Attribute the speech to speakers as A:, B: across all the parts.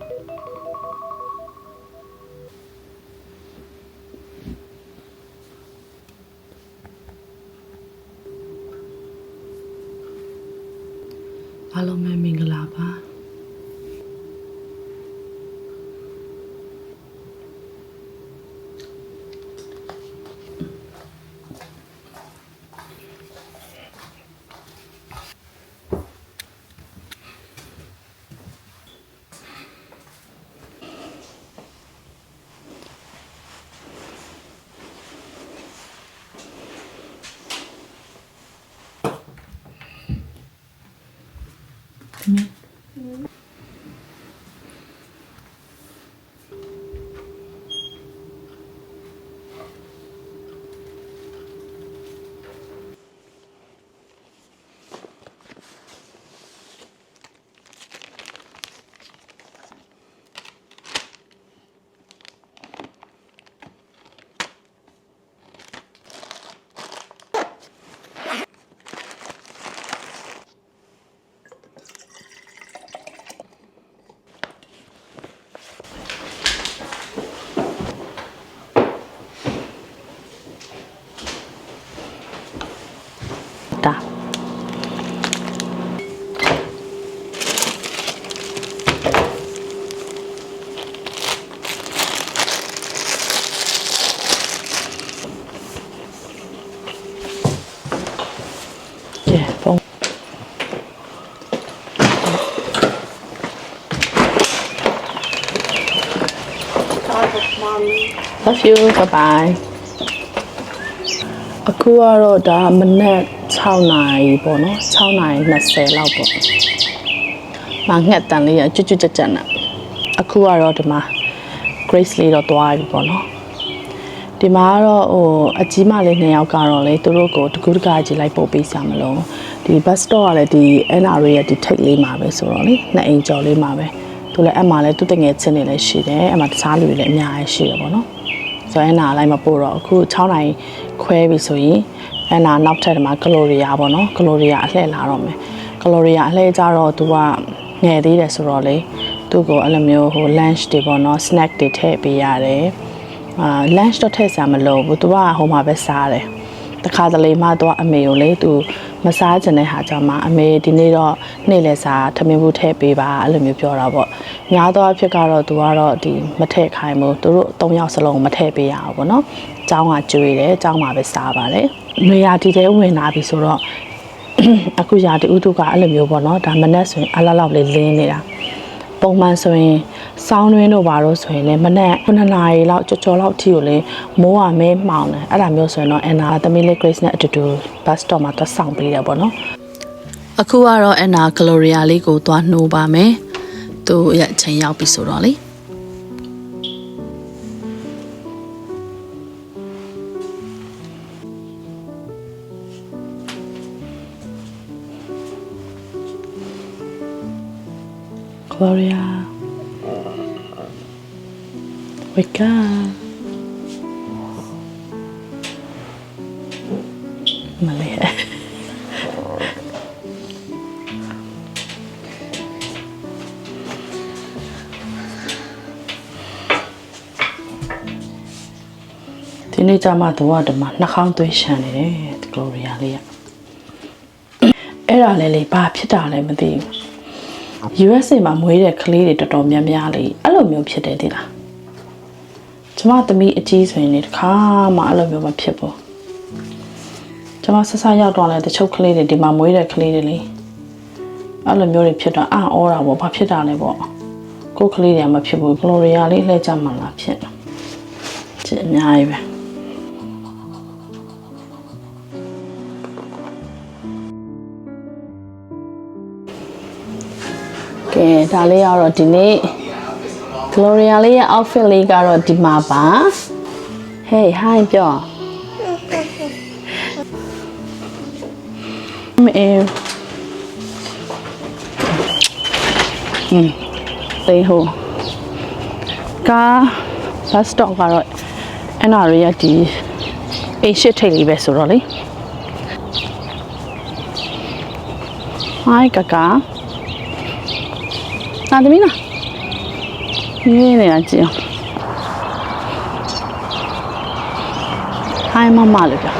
A: အားလုံးပဲမင်္ဂလာပါသမီးတာ ကဲဖုန်း Love you bye bye အခုကတော့ဒါမနက်6နာရီပေါ့နော်6နာရီ20လောက်ပေါ့မငှက်တန်လေးရကျွတ်ကျွတ်ကြက်ကြက်နဲ့အခုကတော့ဒီမှာ Grace လေးတော့သွားပြီပေါ့နော်ဒီမှာကတော့ဟိုအကြီးမလေးနှစ်ယောက်ကတော့လေသူတို့ကိုတကူတကာကြီးလိုက်ပို့ပေးစရာမလိုဒီ bus stop ကလည်းဒီ NRA ရဲ့ဒီ take လေးမှာပဲဆိုတော့လေနှစ်အိမ်ကျော်လေးမှာပဲသူလည်းအမှလည်းသူတငယ်ချင်းတွေလည်းရှိတယ်အမှတခြားလူတွေလည်းအများကြီးရှိတယ်ပေါ့နော် ဆိုတော့အဲ့နာလိုက်မပို့တော့အခု6နိုင်ခွဲပြီဆိုရင်အဲ့နာနောက်ထပ်ဒီမှာကလိုရီယာပေါ့နော်ကလိုရီယာအလှည့်လာတော့မယ်ကလိုရီယာအလှည့်ကြတော့သူကငယ်သေးတယ်ဆိုတော့လေသူ့ကိုအဲ့လိုမျိုးဟို lunch တွေပေါ့နော် snack တွေထည့်ပေးရတယ်အာ lunch တော့ထည့်စရာမလိုဘူးသူကဟိုမှာပဲစားတယ်တခါတလေမှသူကအမေကိုလေသူ မစားချင်တဲ့ဟာကြောင့်မှအမေဒီနေ့တော့နေ့လဲစားထမင်းဘူးထည့်ပေးပါအဲ့လိုမျိုးပြောတာပေါ့များသောအားဖြင့်ကတော့ तू ကတော့ဒီမထည့်ခိုင်းဘူးသူတို့၃ယောက်စလုံးမထည့်ပေးရအောင်ပေါ့နော်။เจ้าကကြွေတယ်เจ้าမှာပဲစားပါတယ်။နေရာဒီတဲဝင်လာပြီဆိုတော့ အခုရာဒီဥတုကအဲ့လိုမျိုးပေါ့နော်ဒါမနက်ဆိုရင်အလားလောက်လေးလင်းနေတာ ပုံမှန်ဆိုရင်စောင်းတွင်းတို့ဘာလို့ဆိုရင်လည်းမနက်9နာရီလောက်ကြော်ကြော်လောက်ထိကိုလေမိုးကမဲမှောင်တယ်အဲ့ဒါမျိုးဆိုရင်တော့အန်နာသမီးလေး Grace နဲ့အတူတူ bus stop မှာသွားဆောင်ပေးတယ်ပေါ့နော်အခုကတော့အန်နာ Gloria လေးကိုသွားနှိုးပါမယ်သူရဲ့အချိန်ရောက်ပြီဆိုတော့လေ Gloria. Wake up. မလေးဟဲ့ဒီနေ့ကျမှတော့ဒီမှာနှာခေါင်းသွေးရှန်နေတယ် Gloria လေးကအဲ့ဒါလည်းလေဘာဖြစ်တာလဲမသိဘူး USA မှာမွေးတဲ့ကလေးတွေတော်တော်များများလေအဲ့လိုမျိုးဖြစ်တယ်တိလားကျမသမီးအကြီးဆိုရင်လေတစ်ခါမှအဲ့လိုမျိုးမဖြစ်ဘူးကျမဆက်ဆက်ရောက်တော့လဲတချို့ကလေးတွေဒီမှာမွေးတဲ့ကလေးတွေလေအဲ့လိုမျိုးတွေဖြစ်တော့အာဩတာပေါ့ဘာဖြစ်တာလဲပေါ့ကိုယ်ကလေးတွေကမဖြစ်ဘူးကလိုရီယာလေးလှည့်ကြမှလားဖြစ်ချစ်အများကြီးပဲ ကဲဒါလေးကတော့ဒီနေ့ Gloria လေးရဲ့ outfit လေးကတော့ဒီမှာပါ Hey hi ပြောမအေးอืมတေးဟိုကာ bus stop ကတော့ NRA ရဲ့ဒီ A8 ထိပ်လေးပဲဆိုတော့လေ Hi ကာကာ Ah, သမီးလားရင်းနေရကြည့်အောင်ဟိုင်းမမလေးပြက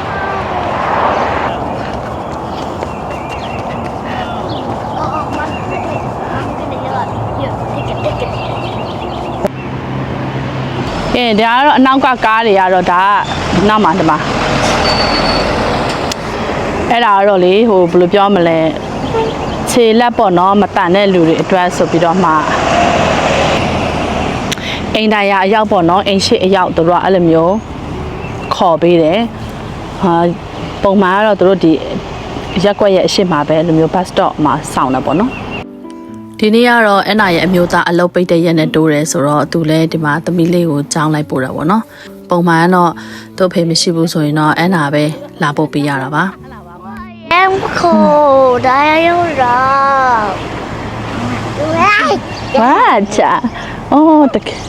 A: ဲဒါကတော့အနောက်ကကားတွေကတော့ဒါကနောက်မှာဒီမှာအဲ့ဒါကတော့လေဟိုဘယ်လိုပြောမလဲ ခြေလက်ပေါ့နော်မတန်တဲ့လူတွေအတွက်ဆိုပြီးတော့မှအိမ်တိုင်ယာအရောက်ပေါ့နော်အိမ်ရှိအရောက်တို့ကအဲ့လိုမျိုးခေါ်ပေးတယ်ဟာပုံမှန်ကတော့တို့ဒီရက်ကွက်ရဲ့အရှိမပဲအဲ့လိုမျိုး bus stop မှာစောင့်တာပေါ့နော်ဒီနေ့ကတော့အနာရဲ့အမျိုးသားအလုပ်ပိတ်တဲ့ရက်နဲ့တိုးတယ်ဆိုတော့သူလည်းဒီမှာသမီးလေးကိုကြောင်းလိုက်ပို့တာပေါ့နော်ပုံမှန်ကတော့သူ့အဖေမရှိဘူးဆိုရင်တော့အနာပဲလာပို့ပေးရတာပါ
B: Em khổ đây rồi. Right.
A: ဝါချာအော်တကယ်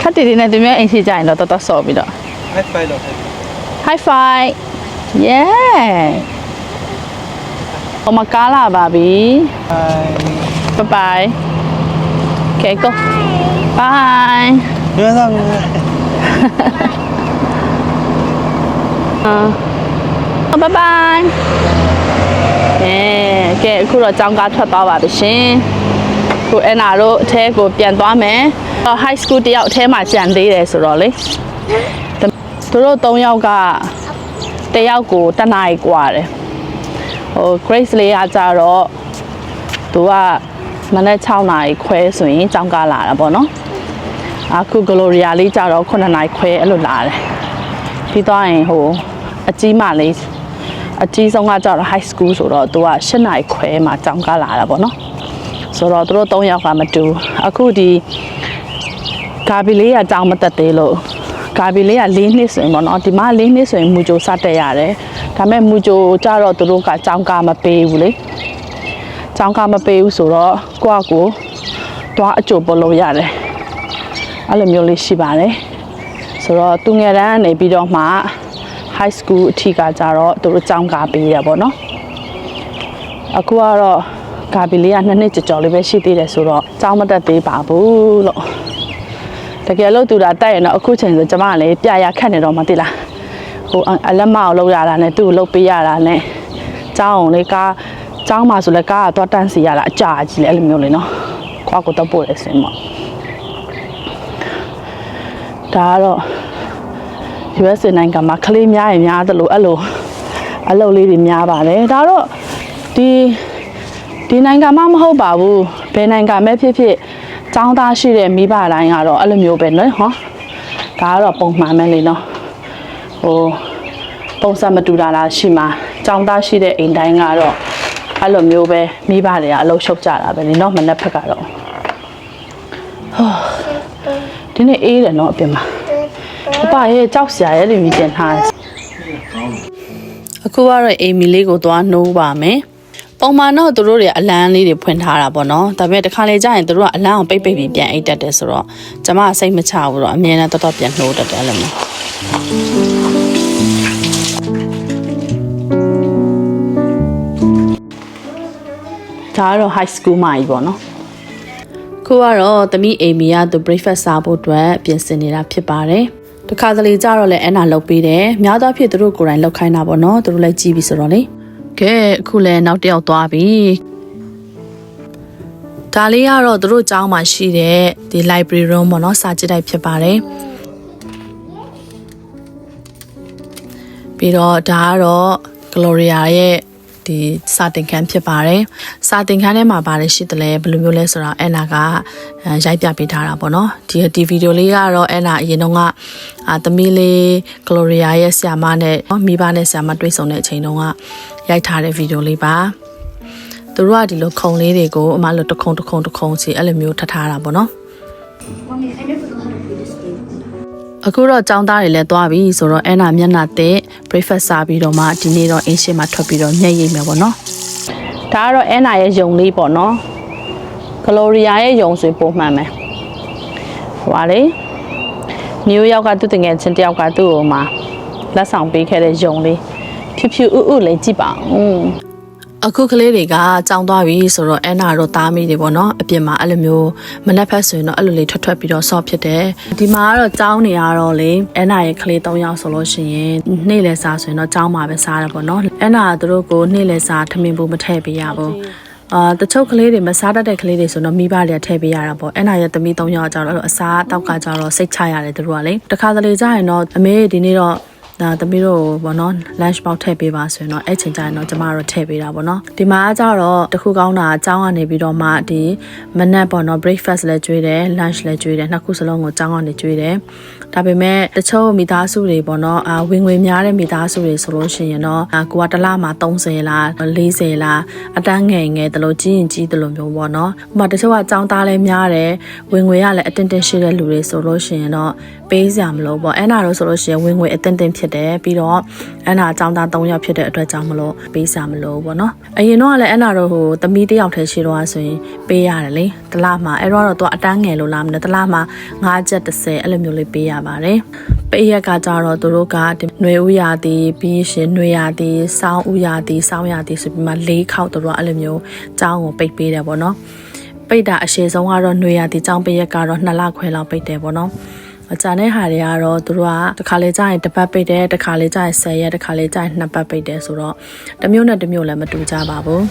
A: ခတ်တီဒီနဲ့သူများအိမ်ရှိကြရင်တော့တော်တော်ဆော့ပြီးတော့
C: High five တော့
A: high five yeah အမကားလာပါပြီ
C: Hi
A: bye bye okay go bye
C: ဘယ်ဆောင် လဲ
A: ဘိုင်ဘိုင်အဲကဲအခုတော့ကျောင်းကားထွက်သွားပါပြီရှင်ကိုအနာတို့အထဲကိုပြန်သွားမယ်အော် high school တယောက်အထဲမှာကျန်သေးတယ်ဆိုတော့လေသူတို့၃ယောက်ကတယောက်ကိုတစ်နာရီกว่าတယ်ဟို Grace လေးကကြတော့သူကမနေ့6နာရီခွဲဆိုရင်ကျောင်းကားလာတာပေါ့နော်အခု Gloria လေးကြတော့9နာရီခွဲအဲ့လိုလာတယ်ပြီးသွားရင်ဟိုအကြီးမလေး အကြီးဆုံးကကြတော့ high school ဆိုတော့သူက8နာရီခွဲမှာကျောင်းကားလာတာပေါ့နော်ဆိုတော့သူတို့၃ယောက်ကမတူအခုဒီဂါဘီလေးကကျောင်းမတက်သေးလို့ဂါဘီလေးက၄နှစ်ဆိုရင်ပေါ့နော်ဒီမှာ၄နှစ်ဆိုရင်မူဂျိုစတက်ရတယ်ဒါပေမဲ့မူဂျိုကြတော့သူတို့ကကျောင်းကားမပေးဘူးလေကျောင်းကားမပေးဘူးဆိုတော့ကိုယ့်အကိုသွားအကြိုပို့လို့ရတယ်အဲ့လိုမျိုးလေးရှိပါတယ်ဆိုတော့သူငယ်တန်းကနေပြီးတော့မှ high school အထိကကြတော့သူတို့ကျောင်းကားပေးရပါတော့အခုကတော့ကာဘီလေးကနှစ်နှစ်ကြော်ကြော်လေးပဲရှိသေးတယ်ဆိုတော့ကျောင်းမတက်သေးပါဘူးလို့တကယ်လို့သူတာတက်ရင်တော့အခုချိန်ဆိုကျမကလည်းပြရခက်နေတော့မသိလားဟိုအလက်မအောင်လောက်ရတာနဲ့သူ့ကိုလှုပ်ပေးရတာနဲ့ကျောင်းအောင်လေးကားကျောင်းမှာဆိုလဲကားကတော့တန်းစီရတာအကြာကြီးလေအဲ့လိုမျိုးလေနော်ခွာကိုတော့ပို့ရစင်ပေါ့ဒါကတော့ USA နိုင်ငံမှာကလေးများရင်များသလိုအဲ့လိုအလုပ်လေးတွေများပါတယ်ဒါတော့ဒီဒီနိုင်ငံမှာမဟုတ်ပါဘူးဘယ်နိုင်ငံပဲဖြစ်ဖြစ်ចောင်းသားရှိတဲ့မိဘတိုင်းကတော့အဲ့လိုမျိုးပဲနော်ဟောဒါကတော့ပုံမှန်ပဲလေနော်ဟိုပုံစံမတူတာလားရှိမှာចောင်းသားရှိတဲ့အိမ်တိုင်းကတော့အဲ့လိုမျိုးပဲမိဘတွေကအလုပ်ရှုပ်ကြတာပဲလေနော်မနေ့ဖက်ကတော့ဟောဒီနေ့အေးတယ်နော်အပြင်မှာ အပရဲ့ကြောက်စရာရဲ့လူကြီးတင်ထားတယ်အခုကတော့အေမီလေးကိုသွားနှိုးပါမယ်ပုံမှန်တော့သူတို့တွေအလန်းလေးတွေဖွင့်ထားတာပေါ့နော်ဒါပေမဲ့တစ်ခါလေကြာရင်သူတို့ကအလန်းအောင်ပိတ်ပိတ်ပြီးပြန်အိတ်တက်တယ်ဆိုတော့ကျမစိတ်မချဘူးတော့အမြဲတမ်းတော်တော်ပြန်နှိုးတတ်တယ်လည်းမဒါကတော့ high school မှာကြီးပေါ့နော်ခုကတော့သမီးအေမီကသူ breakfast စားဖို့အတွက်ပြင်ဆင်နေတာဖြစ်ပါတယ် တခါတလေကြတော့လည်းအဲ့နာလုပ်ပေးတယ်များသောအားဖြင့်သူတို့ကိုယ်တိုင်လုပ်ခိုင်းတာပေါ့နော်သူတို့လည်းကြည့်ပြီဆိုတော့လေကဲအခုလည်းနောက်တစ်ယောက်သွားပြီဒါလေးကတော့သူတို့ကျောင်းမှာရှိတဲ့ဒီ library room ပေါ့နော်စာကြည့်တိုက်ဖြစ်ပါတယ်ပြီးတော့ဒါကတော့ Gloria ရဲ့ ဒီစာတင်ခန်းဖြစ်ပါတယ်စာတင်ခန်းထဲမှာပါတယ်ရှိတယ်လဲဘယ်လိုမျိုးလဲဆိုတော့အဲ့နာကအဲရိုက်ပြပေးထားတာပေါ့နော်ဒီဒီဗီဒီယိုလေးကတော့အဲ့နာအရင်တော့ကအာသမီးလေး Gloria ရဲ့ဆရာမနဲ့မိဘနဲ့ဆရာမတွေ့ဆုံတဲ့အချိန်တုန်းကရိုက်ထားတဲ့ဗီဒီယိုလေးပါသူတို့ကဒီလိုခုံလေးတွေကိုအမလိုတစ်ခုံတစ်ခုံတစ်ခုံစီအဲ့လိုမျိုးထပ်ထားတာပေါ့နော် အခုတော့ចောင်းသားတွေလည်းသွားပြီဆိုတော့အဲ့နာမျက်နှာတဲ့ breakfast စားပြီးတော့မှဒီနေ့တော့အင်းရှင်းမှာထွက်ပြီးတော့ညက်ရိပ်မယ်ပေါ့နော်ဒါကတော့အဲ့နာရဲ့ယုံလေးပေါ့နော် Gloria ရဲ့ယုံဆိုပုံမှန်မယ်ဟိုပါလေနယူးယောက်ကသူ့တငယ်ချင်းတယောက်ကသူ့ကိုမှလက်ဆောင်ပေးခဲ့တဲ့ယုံလေးဖြူဖြူဥဥလေးကြည့်ပါဦး အခုကလေးတွေကကြောင်သွားပြီဆိုတော့အဲနာတော့သားမိတွေပေါ့နော်အပြင်မှာအဲ့လိုမျိုးမနှက်ဖက်ဆိုရင်တော့အဲ့လိုလေးထွက်ထွက်ပြီးတော့ဆော့ဖြစ်တယ်ဒီမှာကတော့ကြောင်းနေရတော့လေအဲနာရဲ့ကလေး၃ယောက်ဆိုလို့ရှိရင်နေ့လည်စားဆိုရင်တော့ကြောင်းမှာပဲစားတယ်ပေါ့နော်အဲနာကသူတို့ကိုနေ့လည်စားထမင်းဘူးမထည့်ပေးရဘူးအာတချို့ကလေးတွေမစားတတ်တဲ့ကလေးတွေဆိုတော့မိဘတွေကထည့်ပေးရတာပေါ့အဲ့နာရဲ့သမီး၃ယောက်ကျတော့အဲ့လိုအစားတောက်ကကျတော့စိတ်ချရတယ်သူတို့ကလေတခါတလေကျရင်တော့အမေဒီနေ့တော့ ဒါသမီးတို့ဘောနော် lunch box ထည့်ပေးပါဆိုရင်တော့အဲ့ချိန်ကျရင်တော့ကျမတို့ထည့်ပေးတာပေါ့နော်ဒီမှာကျတော့တခုကောင်းတာအကြောင်းကနေပြီးတော့မှဒီမနက်ပေါ့နော် breakfast လည်းကျွေးတယ် lunch လည်းကျွေးတယ်နှစ်ခုစလုံးကိုအကြောင်းကနေကျွေးတယ်ဒါပေမဲ့တချို့မိသားစုတွေပေါ့နော်အာဝင်ငွေများတဲ့မိသားစုတွေဆိုလို့ရှိရင်တော့အာကိုကတစ်လမှာ30လား40လားအတန်းငယ်ငယ်တလို့ကြီးရင်ကြီးတလို့မျိုးပေါ့နော်ဥပမာတချို့ကအကြောင်းသားလည်းများတယ်ဝင်ငွေကလည်းအတင်းတင်းရှိတဲ့လူတွေဆိုလို့ရှိရင်တော့ပေးစရာမလိုပေါ့အဲ့နာတော့ဆိုလို့ရှိရင်ဝင်ငွေအတင်းတင်းဖြစ်တယ်ပြီးတော့အဲ့နာအကြောင်းသား3ယောက်ဖြစ်တဲ့အတွက်ကြောင့်မလို့ပေးစရာမလိုပေါ့နော်အရင်တော့ကလည်းအဲ့နာတော့ဟိုသမီးတစ်ယောက်တည်းရှိတော့ဆိုရင်ပေးရတယ်လေတစ်လမှာအဲ့တော့တော့သူကအတန်းငယ်လို့လားမသိဘူးတစ်လမှာ9ချက်30အဲ့လိုမျိုးလေးပေးရပါတယ်ပေးရက်ကကြတော့သူတို့ကဒီຫນွေဥရာတီပြီးရှင်ຫນွေရာတီစောင်းဥရာတီစောင်းရာတီဆိုပြီးမှ၄ခေါက်သူတို့ကအဲ့လိုမျိုးကျောင်းကိုပိတ်ပေးတယ်ပေါ့နော် ပိတ်တာအရှိဆုံးကတော့ຫນွေရတီចောင်းပိတ်ရက်ကတော့2လခွဲလောက်ပိတ်တယ်ပေါ့နော် အကြတဲ့ဟာတွေကတော့သူတို့ကတစ်ခါလေကြာရင်တစ်ပတ်ပိတ်တယ်တစ်ခါလေကြာရင်10ရက်တစ်ခါလေကြာရင်2ပတ်ပိတ်တယ်ဆိုတော့တစ်မျိုးနဲ့တစ်မျိုးလည်းမတူကြပါဘူး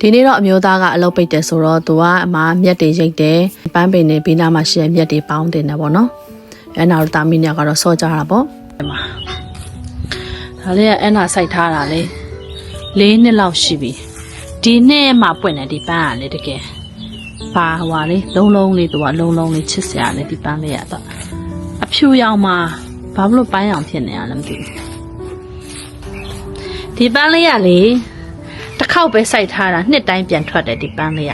A: ဒီနေ့တော့အမျိုးသားကအလုပ်ပိတ်တယ်ဆိုတော့သူကအမမြက်တွေရိတ်တယ်ပန်းပင်တွေဘီနာမှာရှိတဲ့မြက်တွေပေါင်းတင်တယ်ပေါ့နော်အဲနောက်တာမီနီကတော့စောကြတာပေါ့ဒါလေးကအနာစိုက်ထားတာလေ၄နှစ်လောက်ရှိပြီဒီနှစ်မှပွင့်တယ်ဒီပန်းကလေတကယ်ပါဟွာလေလုံးလုံးလေးသူကလုံးလုံးလေးချစ်စရာလေဒီပန်းလေးရတော့အ ဖြူရောင်မှာဘာလို့ပန်းရောင်ဖြစ်နေရလဲမသိဘူးဒီပန်းလေးရလေတစ်ခေါက်ပဲစိုက်ထားတာနှစ်တိုင်းပြန်ထွက်တယ်ဒီပန်းလေးရ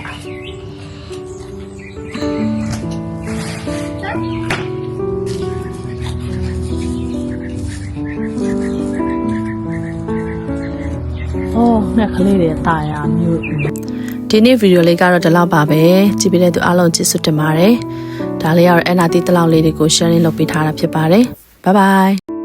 A: အော်ငှက်ကလေးတွေတာယာမျိုးဒီနေ့ဗီဒီယိုလေးကတော့ဒီလောက်ပါပဲကြည့်ပေးတဲ့သူအားလုံးကျေးဇူးတင်ပါတယ် ဒါလေးကတော့ NRT တလောက်လေးတွေကို sharing လုပ်ပေးထားတာဖြစ်ပါတယ် bye bye